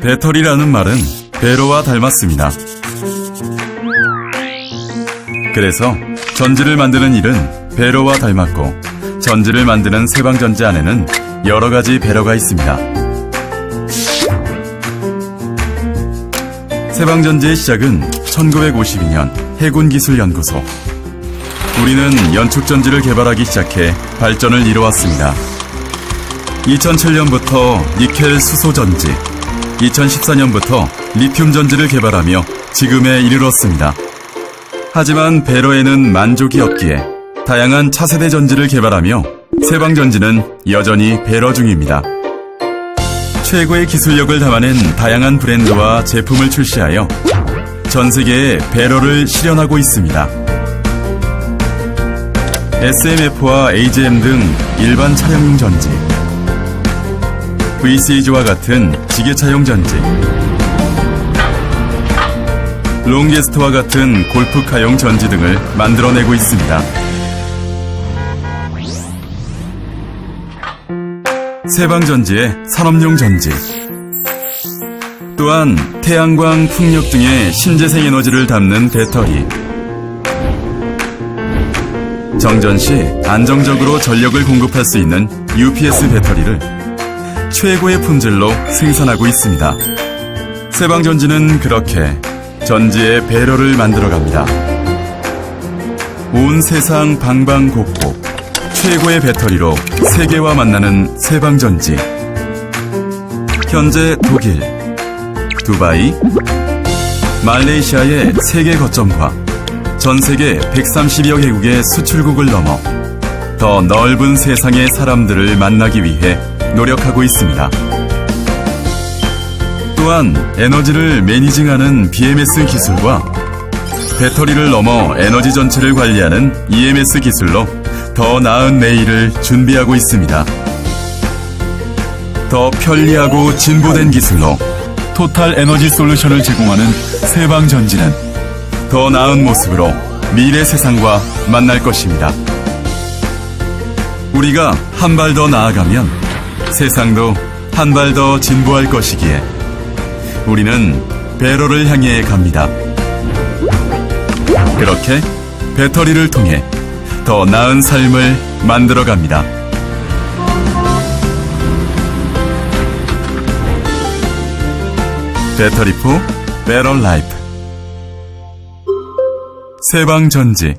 배터리라는 말은 배로와 닮았습니다. 그래서 전지를 만드는 일은 배로와 닮았고 전지를 만드는 세방전지 안에는 여러 가지 배로가 있습니다. 세방전지의 시작은 1952년 해군기술연구소. 우리는 연축전지를 개발하기 시작해 발전을 이루었습니다. 2007년부터 니켈 수소 전지, 2014년부터 리튬 전지를 개발하며 지금에 이르렀습니다. 하지만 배로에는 만족이 없기에 다양한 차세대 전지를 개발하며 세방 전지는 여전히 배러 중입니다. 최고의 기술력을 담아낸 다양한 브랜드와 제품을 출시하여 전 세계에 배러를 실현하고 있습니다. SMF와 AGM 등 일반 차량용 전지, VCG와 같은 지게차용 전지, 롱게스트와 같은 골프카용 전지 등을 만들어내고 있습니다. 세방전지의 산업용 전지, 또한 태양광, 풍력 등의 신재생 에너지를 담는 배터리, 정전 시 안정적으로 전력을 공급할 수 있는 UPS 배터리를 최고의 품질로 생산하고 있습니다. 세방전지는 그렇게 전지의 배러를 만들어갑니다. 온 세상 방방곡곡 최고의 배터리로 세계와 만나는 세방전지. 현재 독일, 두바이, 말레이시아의 세계 거점과 전 세계 130여 개국의 수출국을 넘어 더 넓은 세상의 사람들을 만나기 위해 노력하고 있습니다. 또한 에너지를 매니징하는 BMS 기술과 배터리를 넘어 에너지 전체를 관리하는 EMS 기술로 더 나은 내일을 준비하고 있습니다. 더 편리하고 진보된 기술로 토탈 에너지 솔루션을 제공하는 세방 전지는 더 나은 모습으로 미래 세상과 만날 것입니다. 우리가 한 발 더 나아가면 세상도 한 발 더 진보할 것이기에 우리는 배로를 향해 갑니다. 그렇게 배터리를 통해 더 나은 삶을 만들어 갑니다. 배터리포 배럴 라이프 세방전지